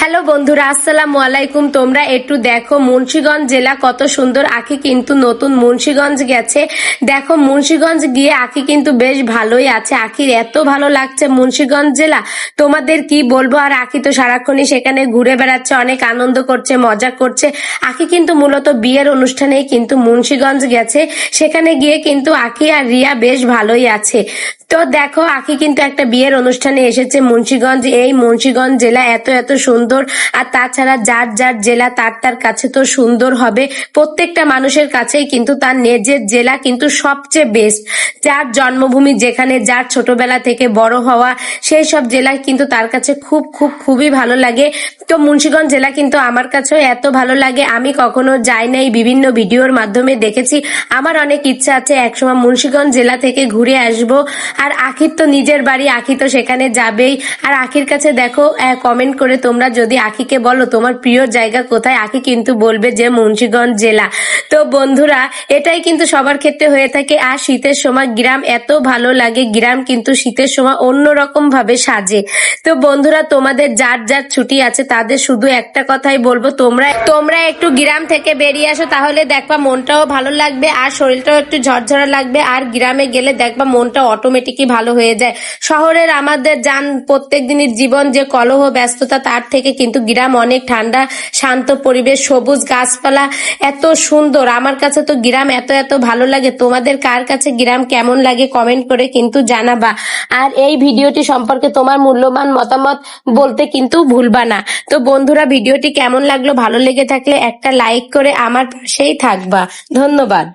Hello বন্ধুরা, আসসালামু আলাইকুম। তোমরা একটু দেখো মুন্সিগঞ্জ জেলা কত সুন্দর আখি কিন্তু নতুন মুন্সিগঞ্জ গেছে। দেখো মুন্সীগঞ্জ গিয়ে আখি কিন্তু বেশ ভালোই আছে। আখির এত ভালো লাগছে মুন্সীগঞ্জ জেলা। তোমাদের কি বলব, আর আখি তো সারাক্ষণই সেখানে ঘুরে বেড়াচ্ছে, অনেক আনন্দ করছে, মজা করছে। আখি কিন্তু মূলত বিয়ের অনুষ্ঠানেই কিন্তু মুন্সীগঞ্জ গেছে। সেখানে গিয়ে কিন্তু আখি আর রিয়া বেশ ভালোই আছে। তো দেখো, আখি কিন্তু একটা বিয়ের অনুষ্ঠানে এসেছে মুন্সিগঞ্জ। এই মুন্সিগঞ্জ জেলা এত এত সুন্দর। আর তাছাড়া যার যার জেলা, তার তার কাছে তো সুন্দর হবে। প্রত্যেকটা মানুষের কাছেই কিন্তু তার নিজের জেলা কিন্তু সবচেয়ে বেস্ট যার জন্মভূমি যেখানে, যার ছোটবেলা থেকে বড় হওয়া, সেই সব জেলা কিন্তু তার কাছে খুব খুব, খুবই ভালো লাগে। তো মুন্সিগঞ্জ জেলা কিন্তু আমার কাছেও এত ভালো লাগে। আমি কখনো যাই নাই, বিভিন্ন ভিডিওর মাধ্যমে দেখেছি। আমার অনেক ইচ্ছা আছে একসময় মুন্সিগঞ্জ জেলা থেকে ঘুরে আসব। আর আখির তো নিজের বাড়ি, আখি তো সেখানে যাবেই। আর আখির কাছে দেখো কমেন্ট করে তোমরা যদি আখিকে বলো, তোমার প্রিয় জায়গা কোথায়? আখি কিন্তু বলবে যে, মুন্সীগঞ্জ জেলা। তো বন্ধুরা, এটাই কিন্তু সবার ক্ষেত্রে হয়ে থাকে। আর শীতের সময় গ্রাম এত ভালো লাগে, গ্রাম কিন্তু শীতের সময় অন্যরকম ভাবে সাজে। তো বন্ধুরা, তোমাদের যার যার ছুটি আছে, তাদের শুধু একটা কথাই বলব, তোমরা তোমরা একটু গ্রাম থেকে বেরিয়ে আসো, তাহলে দেখবা মনটাও ভালো লাগবে, আর শরীরটাও একটু ঝরঝরা লাগবে। আর গ্রামে গেলে দেখবা মনটা অটোমেটিকই ভালো হয়ে যায়? শহরের আমাদের যান প্রত্যেক দিনের জীবন যে কলহ, ব্যস্ততা, তার থেকে কিন্তু গ্রাম অনেক ঠান্ডা, শান্ত পরিবেশ, সবুজ গাছপালা এত সুন্দর। আমার কাছে তো গ্রাম এত এত ভালো লাগে। তোমাদের কার কাছে গ্রাম কেমন লাগে কমেন্ট করে কিন্তু জানাবা। আর এই ভিডিওটি সম্পর্কে তোমার মূল্যবান মতামত বলতে কিন্তু ভুলবা না। তো বন্ধুরা, ভিডিওটি কেমন লাগল, ভালো লেগে থাকলে একটা লাইক করে আমার পাশেই থাকবা। ধন্যবাদ।